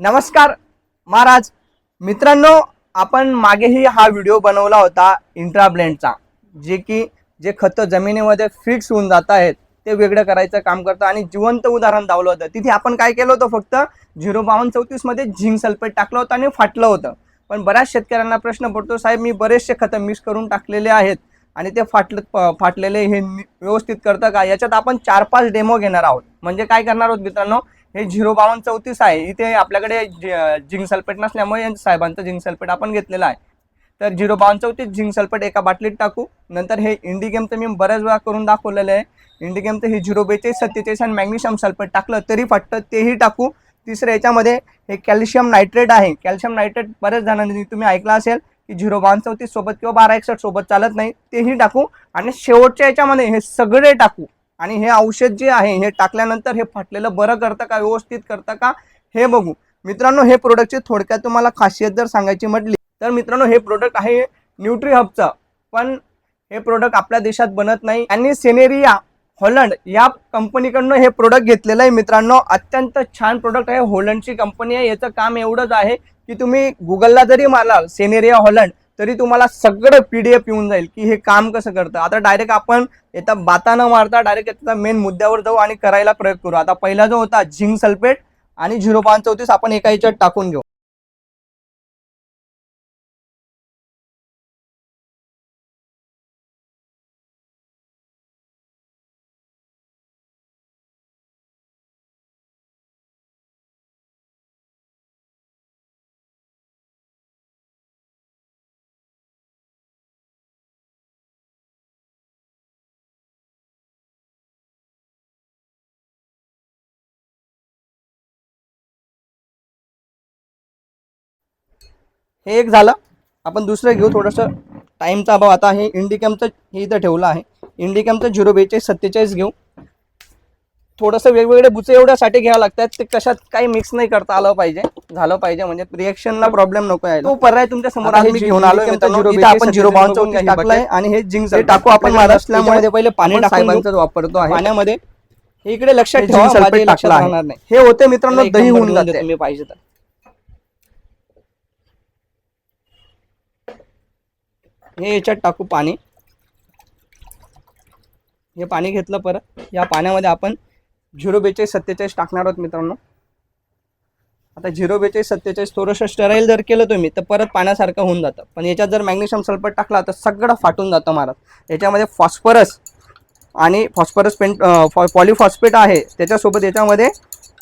नमस्कार महाराज. मित्रांनो आपण मागेही हा व्हिडिओ बनवला होता इंट्राब्लेंडचा जे की जे खतं जमिनीमध्ये फिक्स होऊन जात आहेत ते वेगळं करायचं काम करतं आणि जिवंत उदाहरण दावलं होतं. तिथे आपण काय केलं होतं फक्त झिरो बावन्न चौतीसमध्ये झिंक सल्फेट टाकलं होतं आणि फाटलं होतं. पण बऱ्याच शेतकऱ्यांना प्रश्न पडतो साहेब मी बरेचसे खतं मिक्स करून टाकलेले आहेत आणि ते फाटलं फाटलेले हे व्यवस्थित करतं का? याच्यात आपण चार पाच डेमो घेणार आहोत. म्हणजे काय करणार आहोत मित्रांनो? हे झिरो बावन्न चौतीस आहे. इथे आपल्याकडे झिंक सल्फेट नसल्यामुळे साहेबांचं झिंक सल्फेट आपण घेतलेलं आहे. तर झिरो बावन्न चौतीस झिंक सल्फेट एका बाटलीत टाकू. नंतर हे इंडिगेमचं मी बऱ्याच वेळा करून दाखवलेलं आहे. इंडिगेमचं हे झिरो बेचाळीस सत्तेचाळीस आणि मॅग्नेशियम सल्फेट टाकलं तरी फाटतं तेही टाकू. तिसरं याच्यामध्ये हे कॅल्शियम नायट्रेट आहे. कॅल्शियम नायट्रेट बऱ्याच जणांनी तुम्ही ऐकलं असेल की झिरो बावन्न चौतीस सोबत किंवा बारा एकसठ सोबत चालत नाही. तेही टाकू. आणि शेवटच्या याच्यामध्ये हे सगळे टाकू. आणि हे औषध जे आहे हे टाकल्यानंतर हे फाटलेलं बरं करतं का व्यवस्थित करतं का हे बघू. मित्रांनो हे प्रोडक्टची थोडक्यात तुम्हाला खासियत जर सांगायची म्हटली तर मित्रांनो हे प्रोडक्ट आहे न्यूट्री हबचं पण हे प्रोडक्ट आपल्या देशात बनत नाही. आणि सेनेरिया हॉलंड या कंपनीकडनं हे प्रोडक्ट घेतलेलं आहे मित्रांनो. अत्यंत छान प्रोडक्ट आहे. हॉलंडची कंपनी आहे. याचं काम एवढंच आहे की तुम्ही गुगलला जरी माराल सेनेरिया हॉलंड तरी तुम्हाला सगळं पी डी एफ येऊन जाईल की हे काम कसं करतं. आता डायरेक्ट आपण येतं बाता न मारता डायरेक्ट त्याचा मेन मुद्द्यावर जाऊ आणि करायला प्रयोग करू. आता पहिला जो होता झिंक सल्फेट आणि झिरो पाच चौतीस आपण एका याच्यात टाकून घेऊ. हे एक झालं. आपण दुसरं घेऊ थोडंसं. टाईमचा अभाव आता हे इंडिकॅमचं हे इथं ठेवलं आहे. इंडिकॅमचं झिरो बेचाळीस सत्तेचाळीस घेऊ. थोडंसं वेगवेगळे बुचे एवढ्यासाठी घ्यावं लागतात ते कशात काही मिक्स नाही करता आलं पाहिजे. झालं पाहिजे म्हणजे रिएक्शनला प्रॉब्लेम नको आहे तो पर्याय तुमच्यासमोर आहे घेऊन आलो आपण झिरो चौतीस टाकलंय आणि हे जिंक टाकू आपण महाराष्ट्रामध्ये पहिले पाणी टाकून वापरतो आहे. पाण्यामध्ये हे इकडे लक्षात ठेवा लक्षात राहणार नाही. हे होते मित्रांनो दही होऊन जाते. पाहिजे तर. हे याच्यात टाकू पाणी. हे पाणी घेतलं परत. या पाण्यामध्ये आपण झिरो बेचाळीस सत्तेचाळीस टाकणार आहोत मित्रांनो. आता झिरो बेचाळीस सत्तेचाळीस थोडंसं स्टराईल जर केलं तुम्ही तर परत पाण्यासारखं होऊन जातं. पण याच्यात जर मॅग्नेशियम सल्फेट टाकला तर सगळं फाटून जातं महाराज याच्यामध्ये फॉस्फरस आणि फॉस्फरस पेंट पॉलिफॉस्फेट आहे. त्याच्यासोबत याच्यामध्ये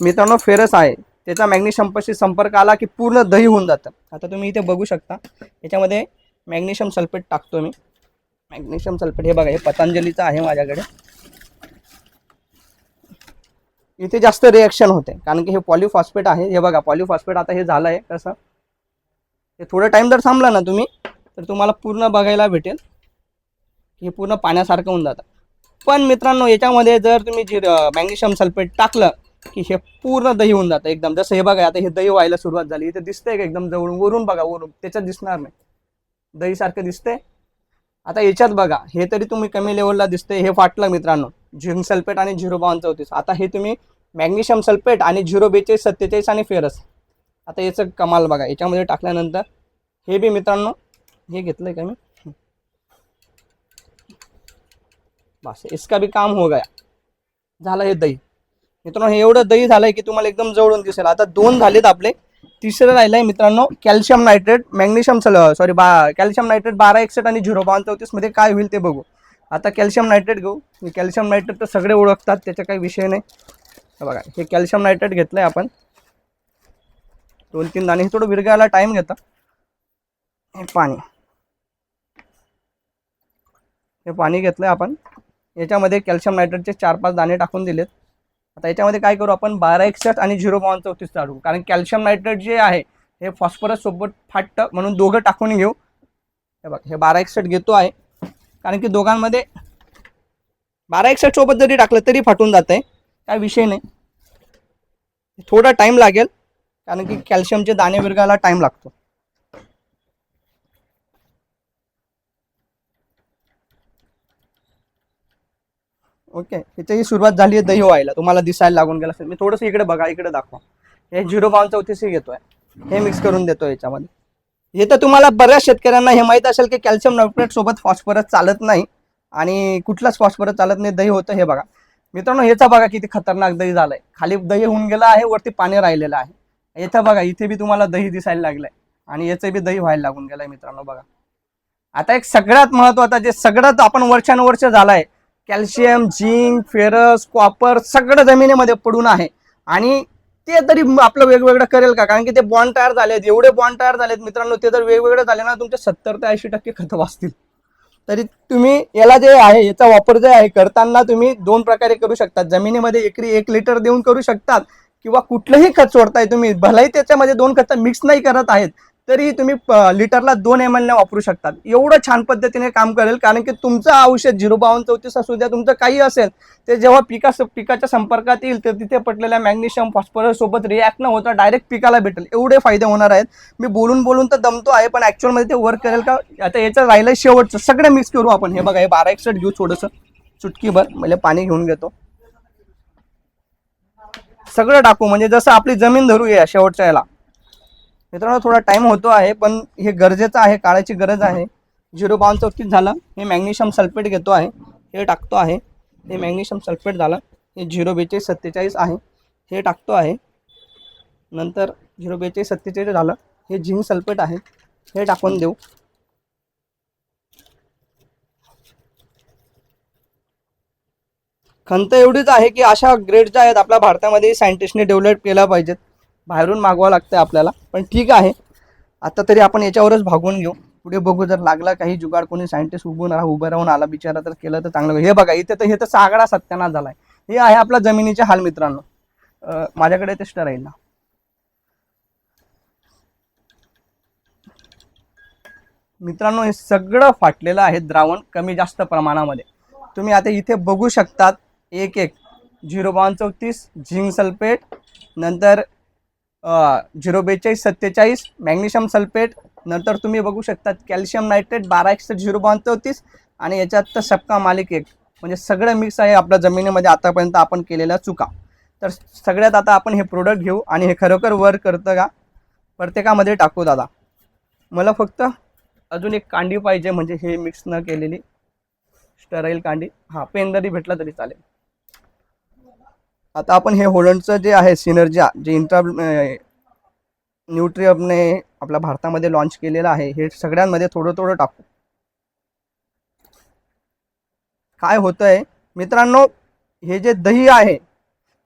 मित्रांनो फेरस आहे. त्याचा मॅग्नेशियमपाशी संपर्क आला की पूर्ण दही होऊन जातं. आता तुम्ही इथे बघू शकता. याच्यामध्ये मॅग्नेशियम सल्फेट टाकतो मी. मॅग्नेशियम सल्फेट हे बघा हे पतंजलीचं आहे माझ्याकडे. इथे जास्त रिॲक्शन होते कारण की हे पॉलिफॉस्फेट आहे. हे बघा पॉलिफॉस्फेट आता हे झालं आहे कसं? हे थोडं टाईम जर थांबला ना तुम्ही तर तुम्हाला पूर्ण बघायला भेटेल. हे पूर्ण पाण्यासारखं होऊन जातं. पण मित्रांनो याच्यामध्ये जर तुम्ही जे मॅग्नेशियम सल्फेट टाकलं की हे पूर्ण दही होऊन जातं एकदम. जसं हे बघा आता हे दही व्हायला सुरुवात झाली. इथे दिसतंय का एकदम जवळून? वरून बघा वरून. त्याच्यात दिसणार नाही. दही सारखं दिसतंय. आता याच्यात बघा हे तरी तुम्ही कमी लेवलला दिसते हे फाटलं मित्रांनो. झिंक सल्फेट आणि झिरो बावन चौतीस. आता हे तुम्ही मॅग्नेशियम सल्फेट आणि झिरो बेचाळीस सत्तेचाळीस आणि फेरस. आता याचं कमाल बघा याच्यामध्ये टाकल्यानंतर हे बी मित्रांनो हे घेतलंय का मी? बस इसका बी काम हो गया. झालं हे दही. मित्रांनो हे एवढं दही झालंय की तुम्हाला एकदम जवळून दिसेल. आता दोन झालेत आपले. तिसरं राहिलंय मित्रांनो कॅल्शियम नायट्रेट मॅग्नेशियम सॉरी बा कॅल्शियम नायट्रेट बारा एकसठ आणि झिरो बावन्न चौतीसमध्ये काय होईल ते बघू. आता कॅल्शियम नायट्रेट घेऊ. कॅल्शियम नायट्रेट तर सगळे ओळखतात त्याचा काही विषय नाही. बघा हे कॅल्शियम नायट्रेट घेतलंय आपण. दोन तीन दाणे हे थोडं विरगायला टाइम घेता. हे पाणी. हे पाणी घेतलंय आपण. याच्यामध्ये कॅल्शियम नायट्रेटचे चार पाच दाणे टाकून दिलेत. आता याच्यामध्ये काय करू आपण बारा एकसष्ट आणि झिरो बावन्न चौतीस टाकू कारण कॅल्शियम नायट्रेट जे आहे हे फॉस्फरस सोबत फाटतं म्हणून दोघं टाकून घेऊ. हे बघ हे बारा एकसष्ट घेतो आहे. कारण की दोघांमध्ये बारा एकसष्ट सोबत जरी टाकलं तरी फाटून जात आहे काय विषय नाही. थोडा टाईम लागेल. कारण की कॅल्शियमचे दाणे विरगायला टाईम लागतो. ओके त्याची सुरुवात झाली आहे दही व्हायला तुम्हाला दिसायला लागून गेला असेल. मी थोडंसं इकडे बघा इकडे दाखवा. हे झिरो पाऊन चौतीसही घेतोय. हे मिक्स करून देतो याच्यामध्ये. हे तर तुम्हाला बऱ्याच शेतकऱ्यांना हे माहीत असेल की कॅल्शियम नायट्रेट सोबत फॉस्फरस चालत नाही आणि कुठलाच फॉस्फरस चालत नाही दही होतं हे बघा. मित्रांनो ह्याचा बघा किती खतरनाक दही झालंय. खाली दही होऊन गेलं आहे वरती पाणी राहिलेलं आहे. इथं बघा इथे बी तुम्हाला दही दिसायला लागलंय. आणि याचं बी दही व्हायला लागून गेलंय मित्रांनो बघा. आता एक सगळ्यात महत्वाचं जे सगळ्यात आपण वर्षानुवर्ष झालाय कॅल्शियम झिंक फेरस कॉपर सगळं जमिनीमध्ये पडून आहे. आणि ते तरी आपलं वेगवेगळं करेल का? कारण की ते बॉन्ड तयार झालेत एवढे बॉन्ड तयार झालेत मित्रांनो ते जर वेगवेगळे झाले ना तुमचे सत्तर ते ऐंशी टक्के खत वाचतील. तरी तुम्ही याला जे आहे याचा वापर जे आहे करताना तुम्ही दोन प्रकारे करू शकता जमिनीमध्ये एकरी एक लिटर देऊन करू शकतात किंवा कुठलंही खत सोडताय तुम्ही. भलाही त्याच्यामध्ये दोन खत मिक्स नाही करत आहेत तरी तुम्ही प- लिटरला दोन एम एल वापरू शकतात. एवढं छान पद्धतीने काम करेल कारण की तुमचं औषध झिरो बावन्न चौतीस असू द्या तुमचं काही असेल ते जेव्हा पिका पिकाच्या संपर्कात येईल तर तिथे पटलेल्या मॅग्नेशियम फॉस्फरस सोबत रिॲक्ट न होता डायरेक्ट पिकाला भेटेल. एवढे फायदे होणार आहेत. मी बोलून बोलून तर दमतो आहे पण ॲक्च्युअलमध्ये ते वर्क करेल का? आता याचं राहिलं शेवटचं. सगळं मिक्स करू आपण. हे बघा हे बारा एकसठ घेऊ थोडंसं. चुटकीभर म्हणजे पाणी घेऊन घेतो. सगळं टाकू. म्हणजे जसं आपली जमीन धरू या शेवटच्या याला. मित्रांनो थोडा टाइम होतो आहे पण हे गरजेचं आहे काळाची गरज आहे. झिरो बावन चौतीस झालं? हे मॅग्नेशियम सल्फेट घेतो आहे. हे टाकतो आहे. हे मॅग्नेशियम सल्फेट झालं. हे झिरो बेचाळीस सत्तेचाळीस आहे. हे टाकतो आहे. नंतर झिरो बेचाळीस सत्तेचाळीस झालं. हे झिंक सल्फेट आहे. हे टाकून देऊ. खंत एवढीच आहे की अशा ग्रेड ज्या आहेत आपल्या भारतामध्ये सायंटिस्टने डेव्हलप केल्या पाहिजेत. बाहेरून मागवावं लागतं आपल्याला पण ठीक आहे. आता तरी आपण याच्यावरच भागून घेऊ. पुढे बघू जर लागला काही जुगाड कोणी सायंटिस्ट उभून राहा उभं राहून आला बिचारा तर केलं तर चांगलं. हे बघा इथे तर हे तर सागडा सत्यानाश आहे हे आहे आपला जमिनीचे हाल मित्रांनो. माझ्याकडे ते राहील ना. मित्रांनो हे सगळं फाटलेलं आहे द्रावण कमी जास्त प्रमाणामध्ये. तुम्ही आता इथे बघू शकतात एक एक झिरो बावन चौतीस झिंक सल्फेट नंतर झिरो बेचाळीस सत्तेचाळीस मॅग्नेशियम सल्फेट नंतर तुम्ही बघू शकतात कॅल्शियम नायट्रेट बारा एकसष्ट झिरो बावन चौतीस आणि याच्यात तर सबका मालिक एक. म्हणजे सगळं मिक्स आहे आपल्या जमिनीमध्ये आतापर्यंत आपण केलेल्या चुका. तर सगळ्यात आता आपण हे प्रोडक्ट घेऊ आणि हे खरोखर वर्क करतं का? प्रत्येकामध्ये टाकू दादा. मला फक्त अजून एक कांडी पाहिजे म्हणजे हे मिक्स न केलेली स्टराईल कांडी. हां पेन जरी भेटला तरी चालेल. आता आपण हे होलंडचं जे आहे सिनर्जा जे इंट्रा न्यूट्रिअपने आपल्या भारतामध्ये लॉन्च केलेलं आहे हे सगळ्यांमध्ये थोडं थोडं टाकू. काय होतंय मित्रांनो हे जे दही आहे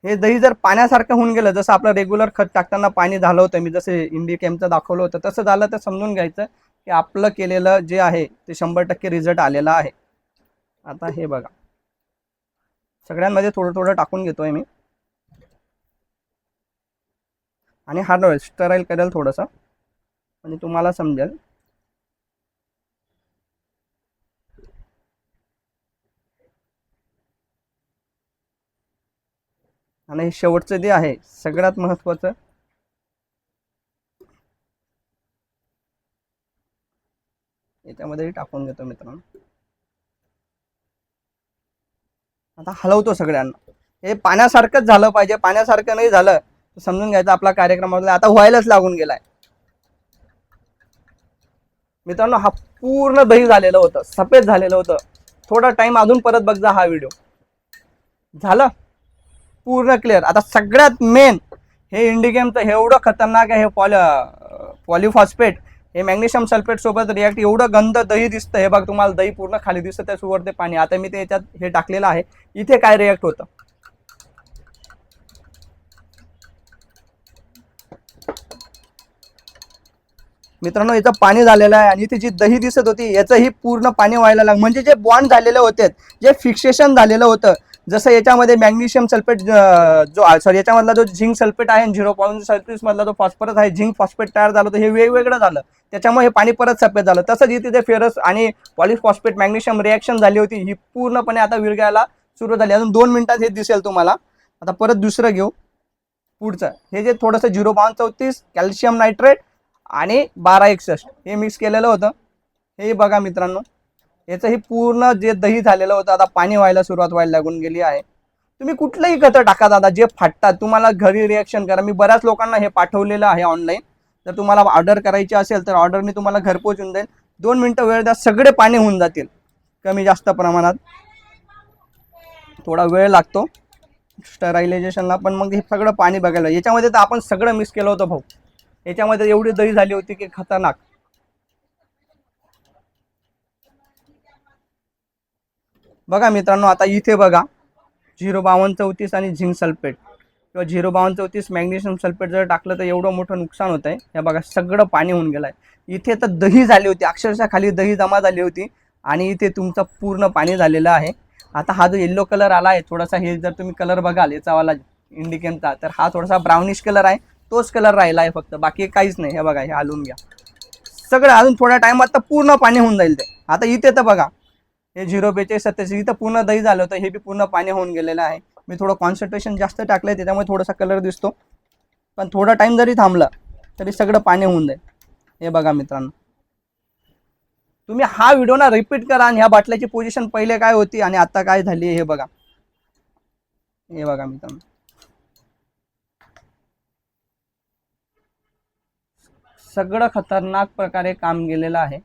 हे दही जर पाण्यासारखं होऊन गेलं जसं आपलं रेग्युलर खत टाकताना पाणी झालं होतं मी जसं इंडिया दाखवलं होतं तसं झालं तर समजून घ्यायचं की आपलं केलेलं जे आहे ते शंभर टक्के रिझल्ट आलेला आहे. आता हे बघा. सगळ्यांमध्ये थोडं थोडं टाकून घेतोय मी. आणि हार्ड ऑइल स्टराईल करेल थोडंसं. म्हणजे तुम्हाला समजेल. आणि हे शेवटचं जे आहे सगळ्यात महत्त्वाचं याच्यामध्ये टाकून घेतो मित्रांनो. आता हलवतो सगळ्यांना. हे पाण्यासारखंच झालं पाहिजे. पाण्यासारखं नाही झालं. समजून घ्यायचा आपला कार्यक्रमातला आता व्हायलाच लागून गेलाय. मित्रांनो हा पूर्ण दही झालेलं होतं सफेद झालेलं होतं. थोडा टाइम अजून परत बघ जा हा व्हिडिओ झालं? पूर्ण क्लिअर आता सगळ्यात मेन हे इंडिगेमचं हे एवढं खतरनाक आहे हे पॉल पॉलिफॉस्फेट हे मॅग्नेशियम सल्फेट सोबत रिॲक्ट एवढं गंध दही दिसतं. हे बघ तुम्हाला दही पूर्ण खाली दिसतं त्याच्यावर ते पाणी. आता मी ते याच्यात हे टाकलेलं आहे. इथे काय रिॲक्ट होतं? मित्रांनो याचं पाणी झालेलं आहे आणि इथे जी दही दिसत होती याचंही पूर्ण पाणी व्हायला लाग म्हणजे जे बॉन्ड झालेले होते जे फिक्सेशन झालेलं होतं जसं याच्यामध्ये मॅग्नेशियम सल्फेट जो सॉरी याच्यामधला जो झिंक सल्फेट आहे झिरो पॉईंट सल्फेट मधला जो फॉस्फरस आहे झिंक फॉस्फेट तयार झालं होतं हे वेगवेगळं झालं. त्याच्यामुळे हे पाणी परत सफेद झालं. तसंच इथे ते फेरस आणि पॉलिफॉस्फेट मॅग्नेशियम रिॲक्शन झाली होती ही पूर्णपणे आता विरघायला सुरू झाली. अजून दोन मिनिटात हे दिसेल तुम्हाला. आता परत दुसरं घेऊ. पुढचं. हे जे थोडंसं झिरो पॉईंट चौतीस कॅल्शियम नायट्रेट आणि बारा एकसष्ट. हे मिक्स केलेलं होतं. हे बघा मित्रांनो. याचं हे पूर्ण जे दही झालेलं होतं आता पाणी व्हायला सुरुवात व्हायला लागून गेली आहे. तुम्ही कुठलंही खतं टाका दादा जे फाटतात. तुम्हाला घरी रिॲक्शन करा. मी बऱ्याच लोकांना हे पाठवलेलं आहे ऑनलाईन जर तुम्हाला ऑर्डर करायची असेल तर ऑर्डर मी तुम्हाला घरपोच येऊन जाईल दोन मिनटं वेळ द्या सगळे पाणी होऊन जातील. कमी जास्त प्रमाणात. थोडा वेळ लागतो. स्टरायलायझेशनला पण मग हे सगळं पाणी बघायला. याच्यामध्ये तर आपण सगळं मिक्स केलं होतं भाऊ. याच्यामध्ये एवढी दही झाली होती की खतरनाक. बघा मित्रांनो आता इथे बघा झिरो बावन्न चौतीस आणि झिंक सल्फेट. किंवा झिरो बावन्न चौतीस मॅग्नेशियम सल्फेट जर टाकलं तर एवढं मोठं नुकसान होत आहे हे बघा सगळं पाणी होऊन गेलं आहे इथे तर दही झाली होती अक्षरशः खाली दही जमा झाली होती आणि इथे तुमचं पूर्ण पाणी झालेलं आहे. आता हा जो येल्लो कलर आला आहे थोडासा हे जर तुम्ही कलर बघाल याचावाला इंडिकेनचा तर हा थोडासा ब्राउनिश कलर आहे. तोच कलर राहिला आहे फक्त. बाकी काहीच नाही. हे बघा हे हलवून घ्या. सगळं अजून थोड्या टाइम तर पूर्ण पाणी होऊन जाईल ते. आता इथे तर बघा हे झिरो बेचाळीस सत्याऐंशी इथं पूर्ण दही झालं होतं. हे बी पूर्ण पाणी होऊन गेलेलं आहे. मी थोडं कॉन्सन्ट्रेशन जास्त टाकलं आहे त्याच्यामुळे थोडासा कलर दिसतो. पण थोडा टाइम जरी थांबला तरी सगळं पाणी होऊन जाईल. हे बघा मित्रांनो. तुम्ही हा व्हिडिओ ना रिपीट करा आणि ह्या बाटल्याची पोझिशन पहिले काय होती आणि आता काय झाली हे बघा. हे बघा मित्रांनो. सगळं खतरनाक प्रकारे काम गेलेलं आहे.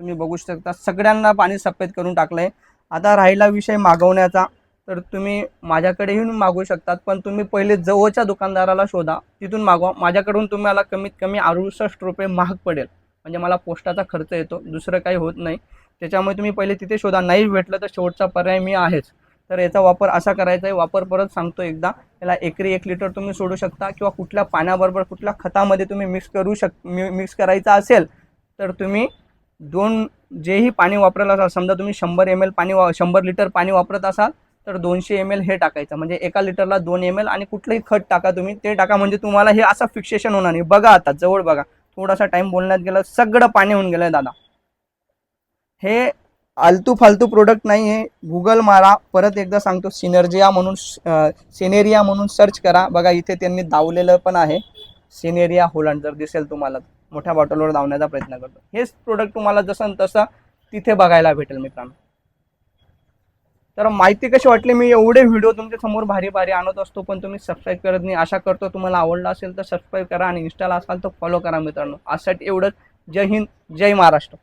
तुम्ही बघू शकता सगळ्यांना पाणी सफेद करून टाकलं आहे आता राहिला विषय मागवण्याचा. तर तुम्ही माझ्याकडे येऊन मागवू शकतात पण तुम्ही पहिले जवळच्या दुकानदाराला शोधा. तिथून मागवा. माझ्याकडून तुम्हाला कमीत कमी अडुसष्ट रुपये महाग पडेल. म्हणजे मला पोस्टाचा खर्च येतो. दुसरं काही होत नाही. त्याच्यामुळे तुम्ही पहिले तिथे शोधा. नाही भेटलं तर शेवटचा पर्याय मी आहेच. तर याचा वापर असा करायचा आहे वापर परत सांगतो एकदा. याला एकरी एक लिटर तुम्ही सोडू शकता किंवा कुठल्या पाण्याबरोबर कुठल्या खतामध्ये तुम्ही मिक्स करू शक मिक्स करायचा असेल तर तुम्ही दोन जेही पाणी वापरलं असाल समजा तुम्ही शंभर एम एल पाणी वा शंभर लिटर पाणी वापरत असाल तर दोनशे एम एल हे टाकायचं. म्हणजे एका लिटरला दोन एम एल आणि कुठलंही खत टाका तुम्ही ते टाका. म्हणजे तुम्हाला हे असं फिक्सेशन होणार नाही. बघा आता जवळ बघा. थोडासा टाईम बोलण्यात गेलं सगळं पाणी होऊन गेलं दादा. हे आलतू फालतू प्रोडक्ट नाही आहे. गुगल मारा. परत एकदा सांगतो सिनर्जिया म्हणून सिनेरिया म्हणून सर्च करा. बघा इथे त्यांनी दावलेलं पण आहे. सिनेरिया होलंड जर दिसेल तुम्हाला मोठ्या बॉटलवर धावण्याचा प्रयत्न करतो. हेच प्रोडक्ट तुम्हाला जसं तसं तिथे बघायला भेटेल मित्रांनो. तर माहिती कशी वाटली? मी एवढे व्हिडिओ तुमच्यासमोर भारी भारी आणत असतो पण तुम्ही सबस्क्राईब करत नाही. आशा करतो तुम्हाला आवडला असेल तर सबस्क्राईब करा आणि इन्स्टाला असाल तर फॉलो करा मित्रांनो. आजसाठी एवढंच. जय हिंद जय महाराष्ट्र.